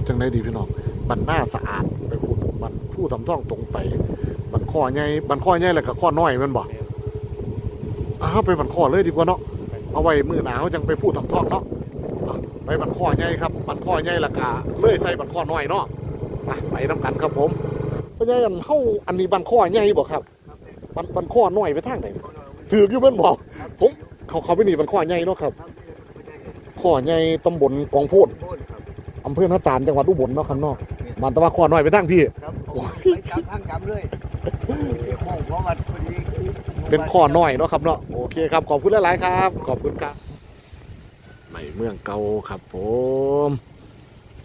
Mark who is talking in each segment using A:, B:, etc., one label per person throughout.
A: เอาจังไดดีพี่น้องบันหน้าสะอาดไปพูดบันผู้ทำท่องตรงไปบันข้อใหญ่บันข้อใหญ่แล้วก็ข้อน้อยแมันบ่อ้าวไปบันข้อเลยดีกว่าเนาะเอาไว้มือหนาวจังไปพูดทำท่องเนาะอะไปบันข้อใหญ่ครับบันข้อใหญ่และกะเลยใส่บันข้อน้อยเนาะอะไปน้ำกันครับผมเพราะงั้นเฮาอันนี้บันข้อใหญ่บ่ครับบันบันข้อน้อยไปทางไหนถืออยู่เพิ่นบอกผมเขาเขาไปนี่บันข้อใหญ่เนาะครับข้อใหญ่ตำบลกองโพด อำเภอหน้าตาลจังหวัดอุบลเนาะครับเนาะมันแต่ว่าข้อน้อยไปทางพี่
B: ครับไปกลับทางกลับเลยโอ้โหวัดพอดี
A: เป็นข้อน้อยเนาะครับเนาะโอเคครับขอบคุณหลายๆครับ ขอบคุณครับในเมืองเก่าครับผม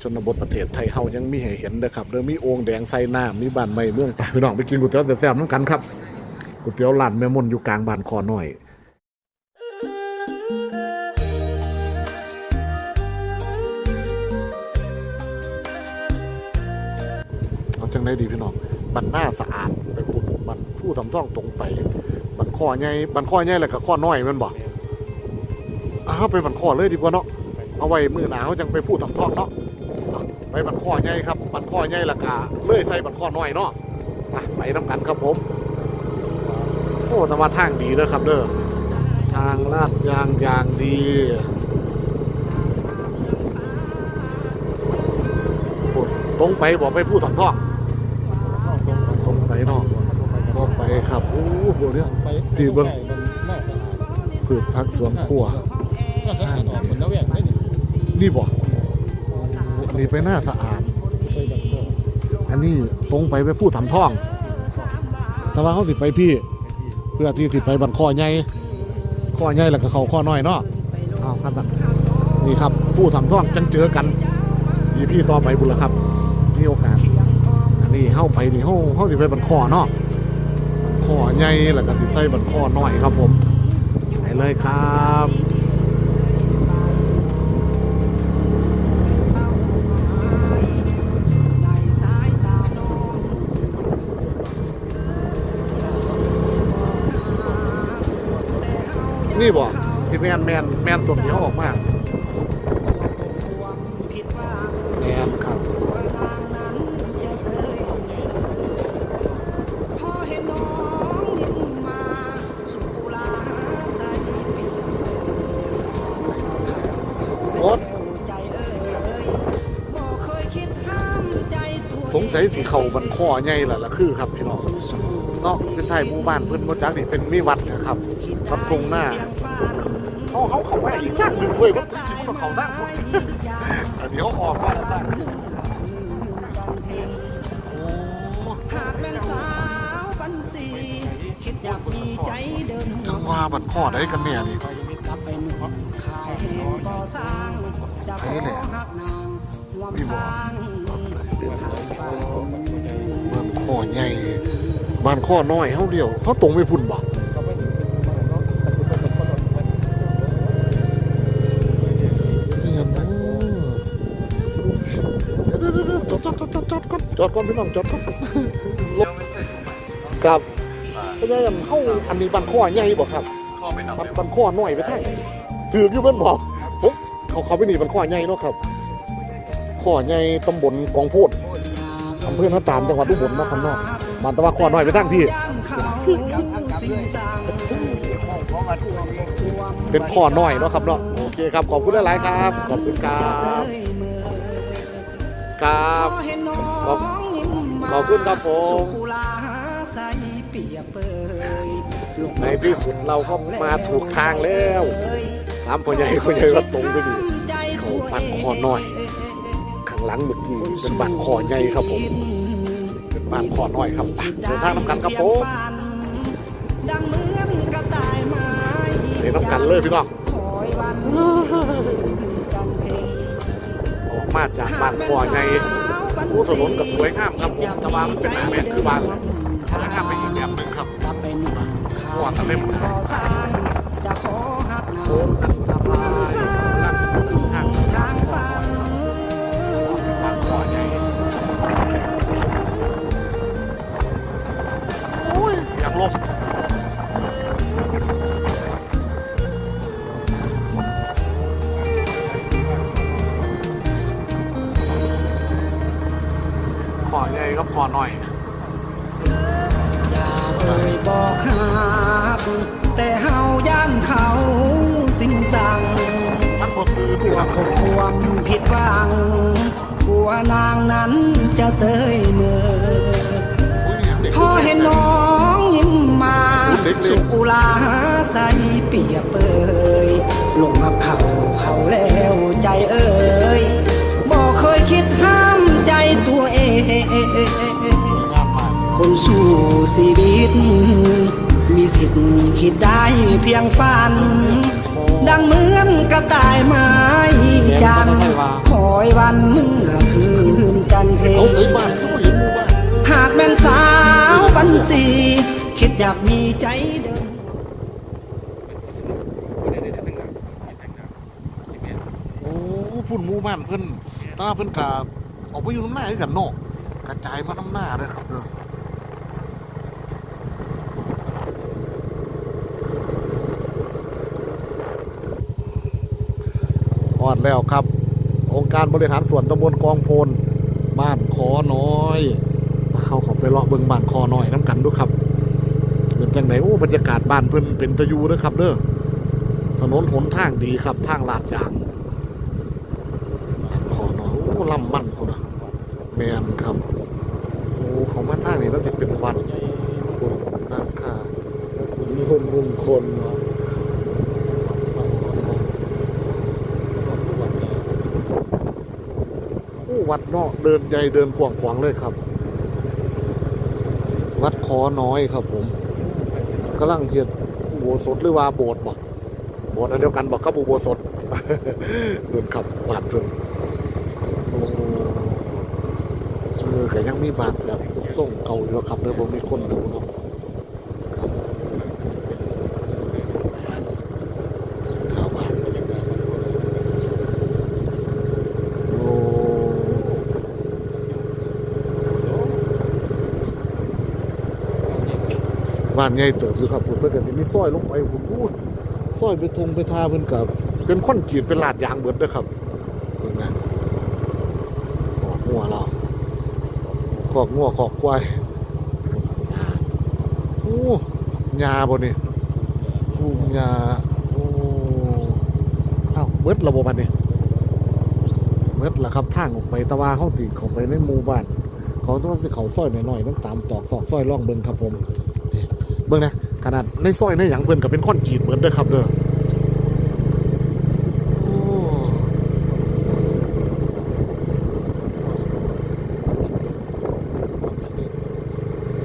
A: ชนบทประเทศไทยเฮายังมีให้เห็นนะครับเด้อมีโอ่งแดงใส่น้ำมีบ้านไม้เมืองไปพี่น้องไปกินก๋วยเตี๋ยวแซ่บๆน้ำกันครับก๋วยเตี๋ยวร้านแม่มนอยู่กลางบ้านคอน้อย จังไดดีพี่น้องบันหน้าสะอาดไปพูดบันผู้ทำท่องตรงไป บันข้อใหญ่บันข้อใหญ่แล้วก็ข้อน้อยมันบ่อ้าวไปบันข้อเลยดีกว่าเนาะเอาไว้มือหนาวจังไปพูดทำท่องเนาะไปบันข้อใหญ่ครับบันข้อใหญ่ละกะเลื่อยใส่บันข้อน้อยเนาะไปน้ำกันครับผมโอ้แต่ว่าทางดีเด้อครับเด้อทางลาดยางยางดีตรงไปบอกไปพูดทำท่องตรงไปเนาะตรงไปครับ โอ้โหเนี่ย
C: ไป
A: พี่เบิ่ง
C: มันน่าสะอ
A: พืชพักสวนครัว
C: นี่
A: บ่อันนี้ไปหน้าสะอาด อันนี้ตรงไปไปพูดทำท่อง แต่ว่าเขาสิไปพี่ เพื่อที่สิไปบันคอใหญ่ข้อใหญ่แล้วก็เขาข้อน้อยเนาะอ้าวครับนี่ครับผู้ทำท่องจังเจอกันยีพี่ต่อไปบุญละครับมีโอกาสอันนี้เข้าไปนี่เข้าเข้าสิไปบันคอเนาะ ใหญ่แล้วก็สิใส่บันคอน้อยครับผมไปเลยครับนี่บ่สิแมนแมนแมนตัวเหนียวออกมาแสงสัยสีเขาบันข้อใหญ่แหละละคือครับพี่น้องเนาะเป็นไทยหมู่บ้านเพิ่นบ่จักนี่เป็นมีวัดนะครับครับตรงหน้าเขาเขาเขาว่าอีกทางหนึ่งเว้ยว่าจริงๆมันเขาทางคนอันนี้เขาออกมาแล้วจ้ะโอ้
D: หากแม่นสาวบันสีคิดอยากมีใจเดิน
A: จังว่าบันข้อได้กันเนี่ยนี่
D: ไปมิกลับไปหนุ่มขายแห่งก่อสร้างจะขอหัก นางรวมสร้าง
A: บ้านข้อใหญ่บ้านข้อน้อยเฮาเดียวเขาตรงไปพุ่นบ่
C: เขาไม่พุ่นะเดี๋
A: ยวเดี๋ยวเดี๋ยวจอดจอดจอดจอดก่อนจอดก่อนพี่น้องจอดก่อนครับเพราะงั้นเฮาอันนี้บ้านข้อใหญ่บ่ครับ
B: ข้อไม่นับา
A: นข้อน้อยไปทานถืออยู่เพิ่นบอกผมเขาเขาไปนี่บ้านข้อใหญ่เนาะครับ ข้อใหญ่ตำบลกองโพดอำเภอหน้าตาลจังหวัดอุบลนะครับเนาะมันต่ว่าข้อน้อยไปทางพี่
D: สิ่งสร้าง
B: เพราะวัดพอดี
A: เป็นข้อน้อยเนาะครับเนาะโอเคครับขอบคุณหลายๆครับ ขอบคุณครับครับ
D: พอเห็นน้องยิ้มมา
A: ขอบคุณครับผม
D: ใน
A: ที่สุดเราก็มาถูกทางแล้วตามพ่อใหญ่พ่อใหญ่ก็ตรงไปดีเขาบันคอน้อย หลังเมื่อกี้เป็นบ้านคอใหญ่ครับผมเป็นบ้านคอน้อยครับเดินทางน้ำกันครับผม
D: ดังเมือนกระต่ายม้
A: เดินน้ำกันเลยพี่น้อง
D: อยวันจันเพ็ญ
A: ออกมาจากบ้านคอใหญ่ผู้ถนนก็สวยงามครับผมแต่ว่ามันเป็นหาแม่นคือบ้านเลยสวยงามไปอีกแบบหนึงครับ
D: กลับไปหนุ่มขา
A: หัวกันเล่ม
D: ก่อสร้างจะขอหักนา
A: โค้งอันตรายนั่งทาง อ้ยเสียงลมอใหญ่กับคอน้อย
D: อย่าเอ่ยบอกหักแต่เฮาย่านเขาสิ้นสั่ง
A: มันบ่ซื้อก
D: ลัวคงความผิดหวังกลัวนางนั้นจะเสยเมื่อ
A: อุ้ย
D: ลาใสเปียเปยลงมาเข่าเขาแล้วใจเอ่ยบอกเคยคิดห้ามใจตัวเอง คนสู้ชีวิต มีสิทธิ์คิดได้เพียงฝัน ดังเหมือนกระต่ายไม้จันทร์คอยวันเมื่อคืนจันทร์เพ
A: เขาเคยบ้านเขาบ่เห็นหมู่บ้าน
D: หากเป็นสาวบันสี คิดอยากมีใจเดิม
A: โอ้ พุ่นหมู่บ้านเพิ่นตาเพิ่นกะออกไปอยู่น้ำหน้าคือกันนาะกระจายมาน้ำหน้าเด้อครับเด้อฮอดแล้วครับ องค์การบริหารส่วนตำบลกองโพนบ้านขอน้อยเขาเขอไปเลาะเบิงบ้านคอน้อยน้ำกันดูครับเป็นจังไหนโอ้บรรยากาศบ้านเพิ่นเป็นตะยูเด้อครับเด้อถนนหนทางดีครับทางลาดยางบ้านคอน้อยโอ้ ลำมันคนนะแมนครับโอ้เขามาทางนี้แล้วจะเป็นวัดคนนั่นค่ะแล้วคุณมีคนมุงคนเนาะวัดเนาะเดินใหญ่เดินกว้างขวางเลยครับ วัดคอน้อยครับผมกำลังเทียนอุโบสถหรือว่าโบสถ์บอกโบสถ์อันเดียวกันบอกกับอุโบสถเดินขับบาทเพิ่นโอ้เออแต่ยังมีบาทแบบส่งเก่าอยู่ครับเด้อผมมีคนดูเนาะครับบ้านใหญ่เติบอยู่ครับผมเพิ่อนก็สิมีซอยลงไปผมพูดซอยไปทงไปทาเพิ่นกับเป็นคอนกรีตเป็นลาดยางเบิดเด้อครับเพิ่นนะขอกงัวเรา อกงัวขอกควายโอ้หญ้าบ่นี่โอ้หญ้าโอ้อ้าเบิดระบบอันนี้เบิดละครับทางออกไปตะวาเฮาสิเข้าไปในหมู่บ้านเขาต้องสิเขาซอยหน่อยๆต้องตามตอกซอกซอยร่องเบิงครับผมเบิงนะขนาดในซอยในหยังเพิ่นก็เป็นคอนกรีตเหมือนเด้อครับเด้อโอ้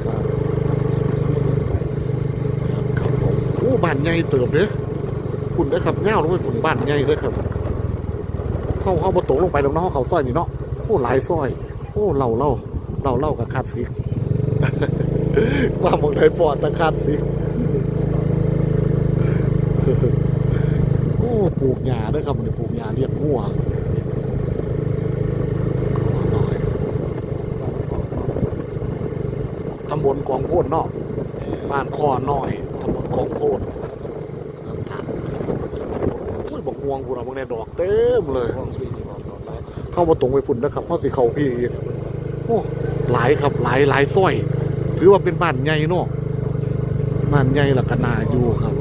A: ครับครับผมโอ้บ้านให ญ่เติบเด้อคุณเด้ครับย่าลงไปคุณบ้านใหญ่เด้อครับเฮาเฮาบ่ตกลงไปแล้วเนาะเฮาเข้าซอยนี่เนาะโอ้หลายซอยโอ้เล่าเล่าเล่าเล่ากับคาดซิกว่าหมองได้ปอดตะคาดซิกโอ้ปลูกหญ้าด้วยครับมันปลูกหญ้าเรียกงัวตำบลกองโพดเนาะบ้านคอน้อยตำบลกองโพดน้ำตาล อุ้ยบอกงวงกูเราบางในดอกเต็มเลย เข้ามาตรงไปฝุ่นนะครับเพราะสิเขาพี่อีกโอ้หลายครับหลายหลายซอย ถือว่าเป็นบ้านใหญ่เนาะบ้านใหญ่ละกันนาอยู่ครับ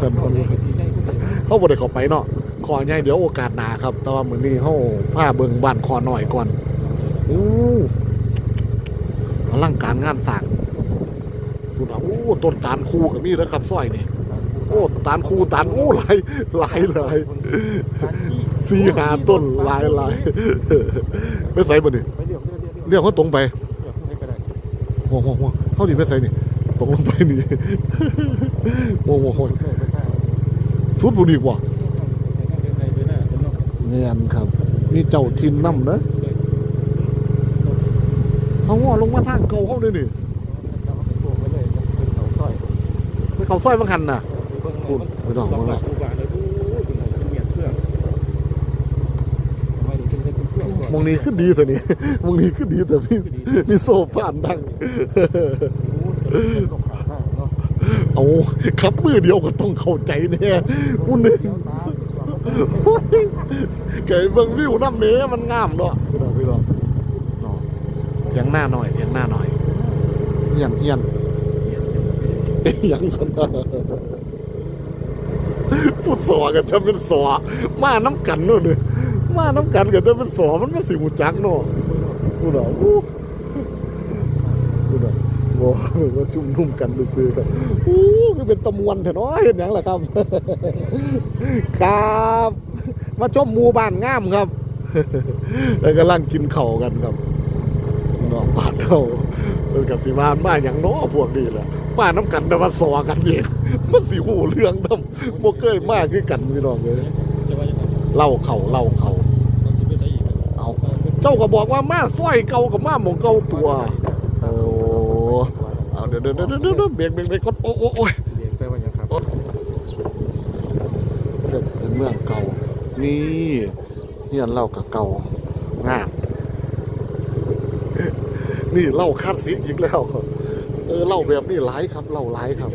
A: ถนนเขาบ่ได้เข้าไปเนาะขอใหญ่เดี๋ยวโอกาสหน้าครับ แต่ว่ามื้อนี้เฮาพาเบิ่งบ้านคอหน่อยก่อนอู้อลังการงานสร้างดูนะโอ้ต้นตาลคูก็มีแล้วครับซอยนี่ โอ้ตาลคูตาลโอ้หลายหลายหลายสี่หาต้นหลายหลายไปใส่บ่นี่
C: ไปเดี๋ยวเดี๋ยวเดี๋ยว
A: เรียกเขาตรงไป
C: เดี๋ยวไม่ก็ได้
A: โอ้โหโหเขาดีไปใส่นี่ตรงลงไปนี่โอ้โหโหสุดบุญอีกว่ะเงียนครับมีเจ้าทินน้ำนะเขาว่าลงมาทางเก่าเขาเลยนี่ไปเขาซอยบางหันน่ะ มองนี้ขึ้นดีแต่นี่มองนี้ขึ้นดีแต่พี่มีโซ่ผ่านดังเอาครับมือเดียวก็ต้องเข้าใจแน่กูนึกโอ้ยเก๋เบิ่งวิวน้ำเนื้อมันงามเนาะพี่น้องพี่น้องเนาะเทียงหน้าหน่อยเทียงหน้าหน่อยเฮียนเฮียนเอ้ยยังสนพู ดสอกันจะเป็นสอมาน้ำกันนู่นเลยมาน้ำกันกันจะเป็นสอมันไม่สิหูจักเนาะพูเหรออู้พูดเหรอโว้ว่าจุ่มนุ่มกันดูซื้อๆครับอู้คือเป็นตะมวนเถอะเนาะเห็นอย่างไรครับ ครับ มาชมหมู่บ้านงามครับแล้วก็ลั่งกินเข่ากันครับนองบ้านเขาเป็นกับสิมานมาอย่างน้อพวกนี้แหละ มาน้ำกันแต่ว่าสอกันเองมันสิหูเรื่องน้ำบ่เคยมาคือกันพี่น้องเลยเล่าเข่าเล่าเข่าเอาเจ้าก็บอกว่ามาสร้อยเก่ากับมาหมองเก่าตัวโอ้เอาเดี๋ยวเดี๋ยวเดี๋ยวเดี๋ยวเดี๋ยวเบรกเบรกเบรกก่อนโอ้โอ้โอ้ย
B: เรียกไปว่ายังครับ
A: เด็กเป็นเมืองเก่านี่เฮียนเล่ากับเก่างามนี่เล่าคาดซิกอีกแล้ว เออเล่าแบบนี้หลาย เล่าหลายครับ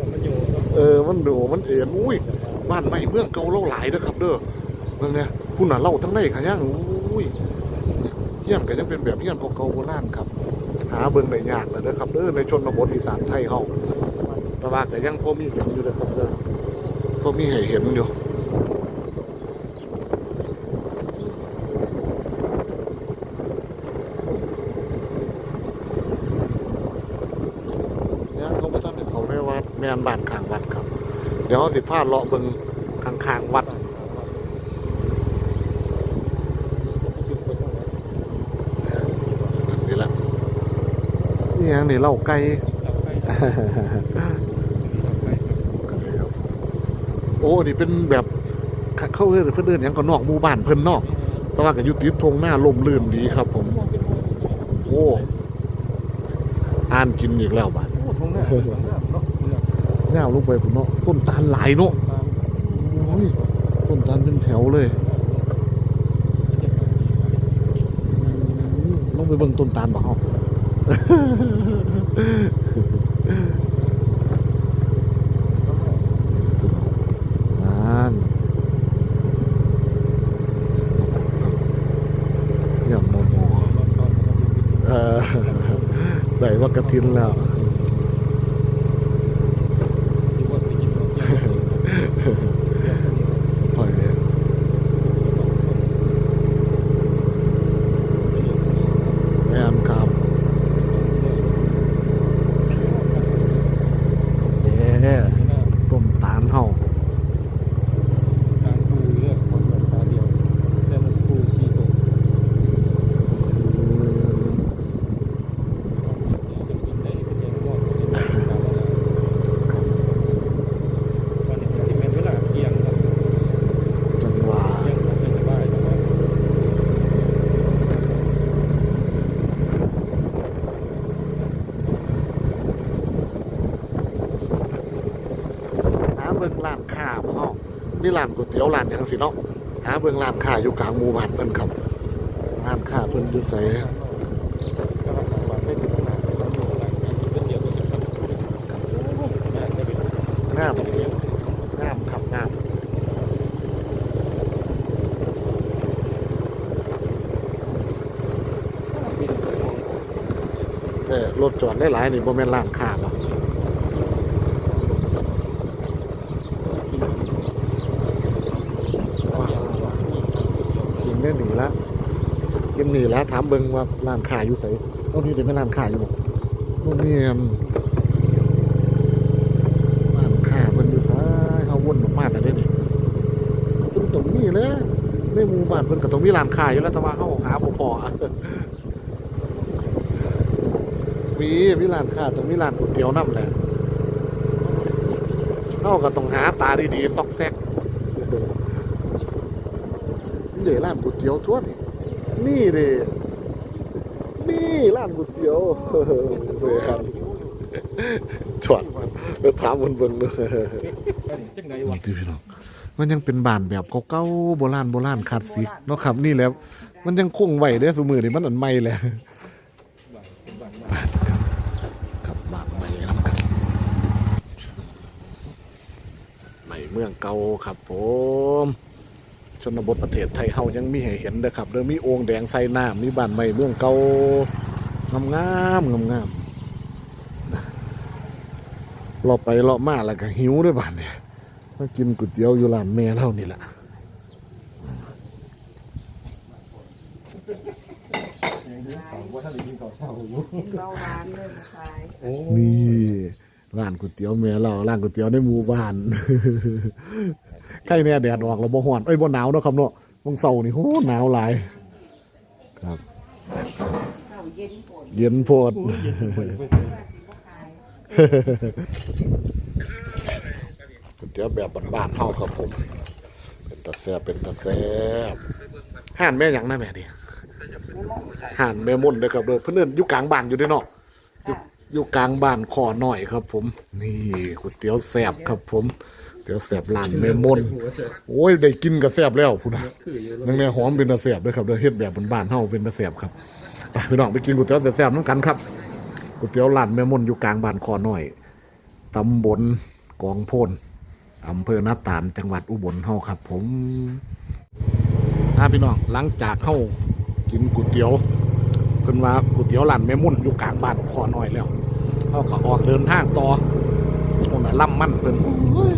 A: เออมันหนูมันเอ็นอุ้ยบ้านใหม่เมืองเก่าเล่าหลายด้อครับ เด้อเรื่องเนี้ยคุณน่ะเล่าทั้งในขย่างอุ้ยเยี่ยมก็ยังเป็นแบบเฮียนเก่าโบราณครับ หาเบิ่งได้ยากเลยนะครับเด้อในชนบทอีสานไทยเฮาแต่ว่าก็ยังพอมีเห็นอยู่นะครับเด้อพอมีให้เห็นอยู่เขาประทับเป็นเขาในวัดแม่นบ้านข้างวัดครับ เดี๋ยวเขาสิพาเลาะเบิ่งข้างข้างๆวัด
C: จุดไปข้างหลัง
A: นี่แหละนี่ยังนี่เล่าไก่
C: เราไปเราไป
A: โอ้นี่เป็นแบบเข้าเรื่องเพื่อนเดินหยังก็นอกหมู่บ้านเพิ่นเนอกแต่ว่าก็อยู่ติดทงหน้าลมลื่นดีครับ ผม โอ้อ่านกินอีกแล้วบาด
C: โอ้ทงหน้
A: ย่าวลงไปผมเนาะต้นตาลหลายเนาะโอ้ยต้นตาลเป็นแถวเลยลงไปเบิ่งต้นตาลบ่เฮาอ่านอย่างมอมอเออได้ว่ากระทินแล้ว
C: ที่ว่าไปกินข้าวเที่ยว
A: ปล่อยเลยแม่นครับเอ๊ต้มตาลเฮา
C: การปูเลือกคนแบบตาเดียวแต่มันปูขี้ตก
A: ซื้อ
C: จะกินได้เป็นยังงอกเป็นยังตามมาวันนี้สิเป็นเวลาเที่ยงครับ
A: จังหวะ
C: เที่ยงครับสบายแต่ว่า
A: หาเบิ่งร้านค้าพ่อ นี่ร้านก๋วยเตี๋ยวร้านหยังสิเนาะหาเบิ่งร้านค้าอยู่กลางหมู่บ้านเพิ่นครับร้านค้าเพิ่นอยู่ไส
C: ก็รักษาบัตรไม่ถึงาดต้องารกินก๋วยเตี๋ยวก็จะครับ
A: งาม
C: เรื่องา
A: มครับงามรถจอดหลายๆนี่บ่แม่นร้านค้าหรอกกิน ได้หนีและกินหนีและถามเบิงว่าร้านค้าอยู่ไสตรงนี้จะเป็นร้านค้าอยู่บ่บ่มีอันร้านค้าเพิ่นอยู่ไสเฮาวนออกมาแล้วเด้นี่ตรงตรงนี้แหละในหมู่บ้านเพิ่นก็ต้องมีร้านค้าอยู่แล้วแต่ว่าเฮาหาบ่พอมีมีร้านค้าต้องมีร้านก๋วยเตี๋ยวน้ำแหละเฮาก็ต้องหาตาดีๆซอกแซก เด้ร้านก๋วยเตี๋ยวทั่วนี่นี่เด้นี่ร้านก๋วยเตี๋ยวเฮ้ยครับจอดไปถามมันเบิ่งเด้อ
C: จังไงวะ
A: ที่พี่น้องมันยังเป็นบ้านแบบเก่าๆโบราณโบราณคลาสสิกเนาะครับนี่แหล้วมันยังคงไว้เด้อสมือนี่มันอันใหม่แหละบ้านครับบ้านใหม่นำกันใหม่เมืองเก่าครับผม ชนบทประเทศไทยเฮายังมีให้เห็นเด้อครับเด้อมีโอ่งแดงใส่น้ำมีบ้านใหม่เมืองเก่างามงามงามงามๆนะเราไปเรามาแล้วก็หิวด้วยบ้านเนี่ยมากินก๋วยเตี๋ยวอยู่ร้านแม่เท่านี่แหละ
C: ว่าถ้าหรือกินข้าวเช้าอยู่
E: เบาหวานเลยมาขาย
C: โอ้
A: นี่ร้านก๋วยเตี๋ยวแม่เราร้านก๋วยเตี๋ยวในหมู่บ้าน ใกล้เนี่ยแดดออกแล้วบ่ฮ้อนเอ้ยบ่หนาวเนาะครับเนาะบางเสาร์นี่โหหนาวหลาย ครับ
E: ข้าวเย็นปวด
A: เย็นโพด
E: มาขาย
A: ก๋วยเตี๋ยวแบบบ้านๆเฮาครับผม เป็นตาแซ่บเป็นตาแซ่บห่านแม่หยังนะแม่ดิห่านแม่มุ่นเด้อครับเด้อเพิ่นเอิ้นอยู่กลางบ้านอยู่เด้อเนาะอยู่อยู่กลางบ้านคอหน่อยครับ ผม นี่ก๋วยเตี๋ยวแซ่บครับผมก๋วย เตี๋ยวแซ่บร้านแม่มุ่นโอ้ยได้กินก็แซ่บแล้วพุ่นนะนังเนี่ยหอมเป็นตาแซ่บเด้อครับเด้อเฮ็ดแบบบ้านๆเฮาเป็นตาแซ่บครับไปพี่น้องไปกินก๋วยเตี๋ยวแซ่บๆนํกันครับก๋วยเตี๋ยวร้านแม่มุ่นอยู่กลางบ้านคอหน่อยตำบลกองโพนอำเภอนาตาลจังหวัดอุบลเฮาครับ ผมถ้าพี่น้องหลังจากเข้ากินก๋วยเตี๋ยวเพิ่นว่าก๋วยเตี๋ยวร้านแม่มุ่นอยู่กลางบ้านคอน้อยแล้วเขาก็ออกเดินทางต่อตรงนั้นล่ำมั่นเพิ่นโอ้ย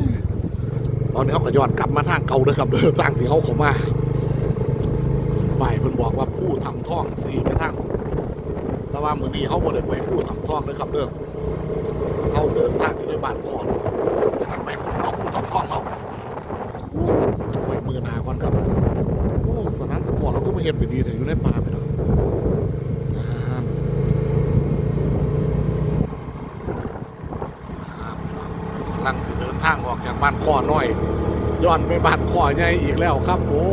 A: ตอนนี้เขาก็ย้อนกลับมาทางเก่าเด้อครับเด้อทางที่เขาเข้ามาไปายเพิ่นบอกว่าผู้ทำท่องสีไปทางแต่ว่ามือนี้เขาบ่ได้ไปผู้ทำท่องเด้อครับเด้อเขาเดินทางอยู่ในบ้านคอนสนามไปพุ่นเอาผู้ทำคล้องเอาไว้มือนาก่อนครับโอ้สนามตะกอนเราก็มาเห็นไปดีแต่อยู่ในป่าไปเนาะอ่านอ่านไปเนาะกำลังสิเดินทางออกจาก บ้านข้อน้อยย้อนไปบ้านข้อใหญ่อีกแล้วครับโอ้